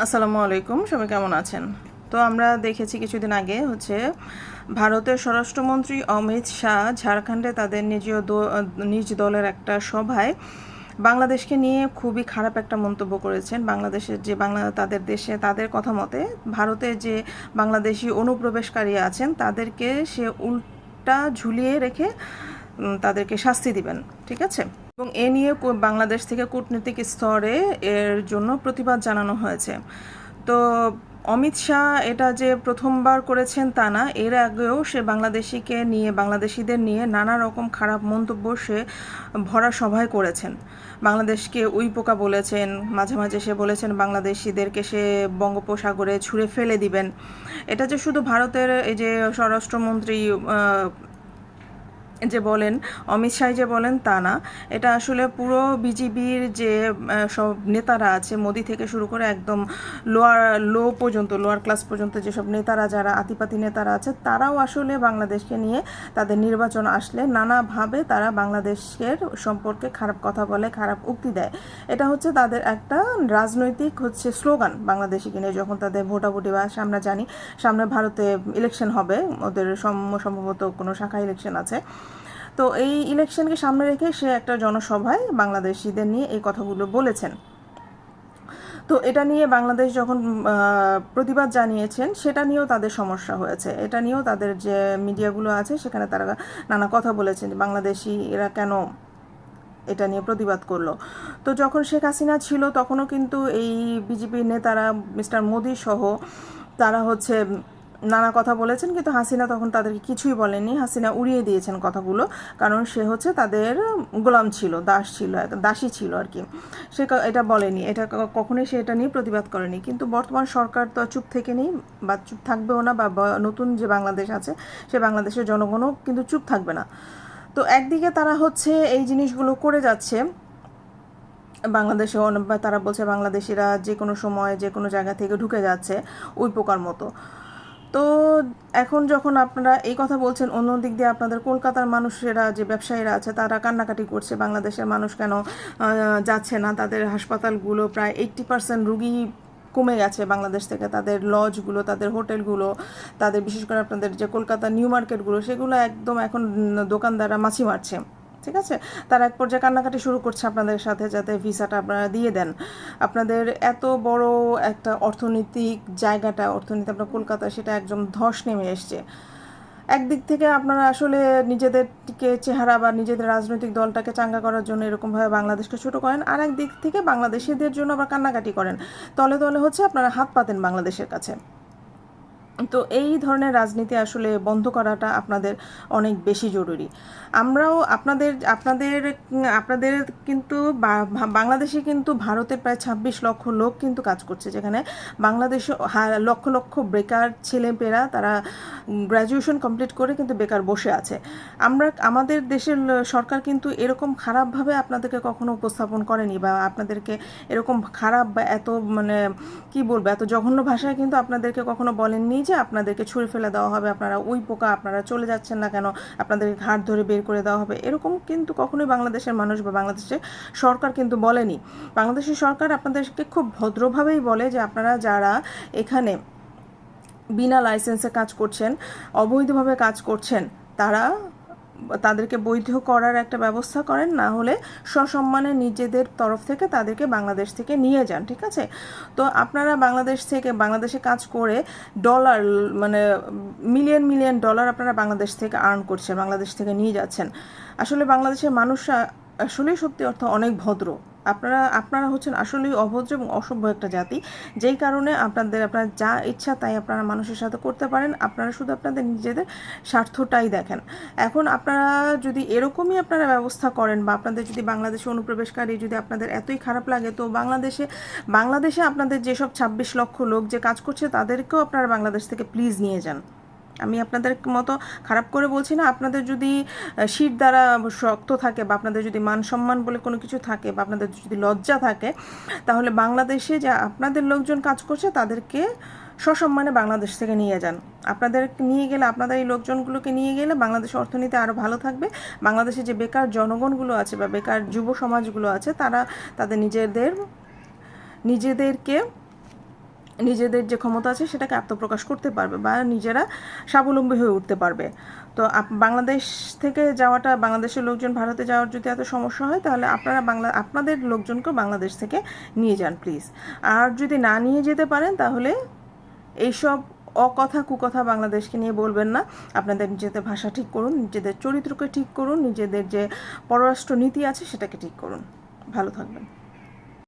আসসালামু আলাইকুম, সবাই কেমন আছেন? তো আমরা দেখেছি কিছুদিন আগে হচ্ছে ভারতের স্বরাষ্ট্রমন্ত্রী অমিত শাহ ঝাড়খণ্ডে তাদের নিজ দ- নিজ দলের একটা সভায় বাংলাদেশকে নিয়ে খুবই খারাপ একটা মন্তব্য করেছেন। বাংলাদেশের যে বাংলা, তাদের দেশে, তাদের কথা মতে ভারতে যে বাংলাদেশি অনুপ্রবেশকারী আছেন, তাদেরকে সে উল্টা ঝুলিয়ে রেখে তাদেরকে শাস্তি দিবেন। ঠিক আছে? এবং এ নিয়ে বাংলাদেশ থেকে কূটনৈতিক স্তরে এর জন্য প্রতিবাদ জানানো হয়েছে। তো অমিত শাহ এটা যে প্রথমবার করেছেন তা না, এর আগেও সে বাংলাদেশিকে নিয়ে, বাংলাদেশিদের নিয়ে নানা রকম খারাপ মন্তব্য সে ভরা সভায় করেছেন। বাংলাদেশকে উই পোকা বলেছেন, মাঝে মাঝে সে বলেছেন বাংলাদেশিদেরকে সে বঙ্গোপসাগরে ছুঁড়ে ফেলে দিবেন। এটা যে শুধু ভারতের এই যে স্বরাষ্ট্রমন্ত্রী যে বলেন, অমিত শাহ যে বলেন, তা না। এটা আসলে পুরো বিজিবির যে সব নেতারা আছে, মোদি থেকে শুরু করে একদম লোয়ার লো পর্যন্ত লোয়ার ক্লাস পর্যন্ত যেসব নেতারা, যারা আতিপাতি নেতারা আছে, তারাও আসলে বাংলাদেশকে নিয়ে তাদের নির্বাচন আসলে নানাভাবে তারা বাংলাদেশের সম্পর্কে খারাপ কথা বলে, খারাপ উক্তি দেয়। এটা হচ্ছে তাদের একটা রাজনৈতিক হচ্ছে স্লোগান বাংলাদেশিকে নিয়ে যখন তাদের ভোটাভুটি বা আমরা জানি, সামনে ভারতে ইলেকশন হবে, ওদের সম- সম্ভবত কোনো শাখা ইলেকশন আছে। তো এই ইলেকশনকে সামনে রেখে সে একটা জনসভায় বাংলাদেশিদের নিয়ে এই কথাগুলো বলেছেন। তো এটা নিয়ে বাংলাদেশ যখন প্রতিবাদ জানিয়েছেন, সেটা নিয়েও তাদের সমস্যা হয়েছে। এটা নিয়েও তাদের যে মিডিয়াগুলো আছে, সেখানে তারা নানা কথা বলেছেন বাংলাদেশি এরা কেন এটা নিয়ে প্রতিবাদ করল। তো যখন শেখ হাসিনা ছিল, তখনও কিন্তু এই বিজেপির নেতারা, মিস্টার মোদি সহ, তারা হচ্ছে নানা কথা বলেছেন, কিন্তু হাসিনা তখন তাদেরকে কিছুই বলেনি হাসিনা উড়িয়ে দিয়েছেন কথাগুলো, কারণ সে হচ্ছে তাদের গোলাম ছিল, দাস ছিল দাসী ছিল আর কি। সে এটা বলেনি, এটা কখনোই সে এটা নিয়ে প্রতিবাদ করেনি। কিন্তু বর্তমান সরকার তো চুপ থেকে নেই, বা চুপ থাকবেও না, বা নতুন যে বাংলাদেশ আছে, সে বাংলাদেশের জনগণও কিন্তু চুপ থাকবে না। তো একদিকে তারা হচ্ছে এই জিনিসগুলো করে যাচ্ছে, বাংলাদেশে তারা বলছে বাংলাদেশিরা যে কোনো সময় যে কোনো জায়গা থেকে ঢুকে যাচ্ছে, ওই পোকার মতো। তো এখন যখন আপনারা এই কথা বলছেন, অন্য দিক দিয়ে আপনাদের কলকাতার মানুষেরা, যে ব্যবসায়ীরা আছে, তারা কান্নাকাটি করছে, বাংলাদেশের মানুষ কেন যাচ্ছে না? তাদের হাসপাতালগুলো প্রায় এইট্টি পার্সেন্ট রুগী কমে গেছে বাংলাদেশ থেকে। তাদের লজগুলো তাদের হোটেলগুলো তাদের বিশেষ করে আপনাদের যে কলকাতা নিউ মার্কেটগুলো, সেগুলো একদম এখন দোকানদাররা মাছি মারছে। ঠিক আছে? তারা এক পর্যায়ে কান্নাকাটি শুরু করছে আপনাদের সাথে যাতে ভিসাটা আপনারা দিয়ে দেন। আপনাদের এত বড় একটা অর্থনৈতিক জায়গাটা, অর্থনীতি আপনার কলকাতা, সেটা একদম ধস নেমে এসছে। একদিক থেকে আপনারা আসলে নিজেদেরকে চেহারা বা নিজেদের রাজনৈতিক দলটাকে চাঙ্গা করার জন্য এরকমভাবে বাংলাদেশকে ছোট করেন, আর একদিক থেকে বাংলাদেশিদের জন্য আবার কান্নাকাটি করেন। তলে তলে হচ্ছে আপনারা হাত পাতেন বাংলাদেশের কাছে। তো এই ধরনের রাজনীতি আসলে বন্ধ করাটা আপনাদের অনেক বেশি জরুরি। আমরাও আপনাদের আপনাদের আপনাদের কিন্তু বাংলাদেশে কিন্তু ভারতের প্রায় ছাব্বিশ লক্ষ লোক কিন্তু কাজ করছে, যেখানে বাংলাদেশে লক্ষ লক্ষ বেকার ছেলেপেরা তারা গ্র্যাজুয়েশন কমপ্লিট করে কিন্তু বেকার বসে আছে। আমরা, আমাদের দেশের সরকার কিন্তু এরকম খারাপভাবে আপনাদেরকে কখনো উপস্থাপন করেনি বা আপনাদেরকে এরকম খারাপ বা এত মানে কি বলব, এত জঘন্য ভাষায় কিন্তু আপনাদেরকে কখনো বলেননি যে আপনাদেরকে ছুঁড়ে ফেলে দেওয়া হবে, আপনারা ওই পোকা, আপনারা চলে যাচ্ছেন না কেন, আপনাদেরকে ঘাট ধরে বের করে দেওয়া হবে, এরকম কিন্তু কখনোই বাংলাদেশের মানুষ বা বাংলাদেশের সরকার কিন্তু বলেনি। বাংলাদেশের সরকার আপনাদেরকে খুব ভদ্রভাবেই বলে যে আপনারা যারা এখানে বিনা লাইসেন্সে কাজ করছেন, অবৈধভাবে কাজ করছেন, তারা তাদেরকে বৈধ করার একটা ব্যবস্থা করেন, না হলে সসম্মানে নিজেদের তরফ থেকে তাদেরকে বাংলাদেশ থেকে নিয়ে যান, ঠিক আছে? তো আপনারা বাংলাদেশ থেকে, বাংলাদেশে কাজ করে ডলার মানে মিলিয়ন মিলিয়ন ডলার আপনারা বাংলাদেশ থেকে আর্ন করছেন, বাংলাদেশ থেকে নিয়ে যাচ্ছেন। আসলে বাংলাদেশের মানুষরা, আসলেই সত্যি অর্থ অনেক ভদ্র। আপনারা আপনারা হচ্ছেন আসলেই অভদ্র এবং অসভ্য একটা জাতি। যেই কারণে আপনাদের, আপনার যা ইচ্ছা তাই আপনারা মানুষের সাথে করতে পারেন। আপনারা শুধু আপনাদের নিজেদের স্বার্থটাই দেখেন। এখন আপনারা যদি এরকমই আপনারা ব্যবস্থা করেন বা আপনাদের যদি বাংলাদেশে অনুপ্রবেশকারী যদি আপনাদের এতই খারাপ লাগে, তো বাংলাদেশে বাংলাদেশে আপনাদের যেসব ছাব্বিশ লক্ষ লোক যে কাজ করছে তাদেরকেও আপনারা বাংলাদেশ থেকে প্লিজ নিয়ে যান। আমি আপনাদের মতো খারাপ করে বলছি না, আপনাদের যদি শীত দ্বারা শক্ত থাকে বা আপনাদের যদি মান সম্মান বলে কোনো কিছু থাকে বা আপনাদের যদি লজ্জা থাকে, তাহলে বাংলাদেশে যে আপনাদের লোকজন কাজ করছে তাদেরকে সসম্মানে বাংলাদেশ থেকে নিয়ে যান। আপনাদের নিয়ে গেলে, আপনাদের এই লোকজনগুলোকে নিয়ে গেলে বাংলাদেশের অর্থনীতি আরও ভালো থাকবে। বাংলাদেশে যে বেকার জনগণগুলো আছে বা বেকার যুব সমাজগুলো আছে, তারা তাদের নিজেদের, নিজেদেরকে নিজেদের যে ক্ষমতা আছে সেটাকে আত্মপ্রকাশ করতে পারবে বা নিজেরা স্বাবলম্বী হয়ে উঠতে পারবে। তো বাংলাদেশ থেকে যাওয়াটা, বাংলাদেশের লোকজন ভারতে যাওয়ার যদি এত সমস্যা হয়, তাহলে আপনারা বাংলা, আপনাদের লোকজনকে বাংলাদেশ থেকে নিয়ে যান, প্লিজ। আর যদি না নিয়ে যেতে পারেন, তাহলে এইসব অকথা, কুকথা বাংলাদেশকে নিয়ে বলবেন না। আপনাদের নিজেদের ভাষা ঠিক করুন, নিজেদের চরিত্রকে ঠিক করুন, নিজেদের যে পররাষ্ট্র নীতি আছে সেটাকে ঠিক করুন। ভালো থাকবেন।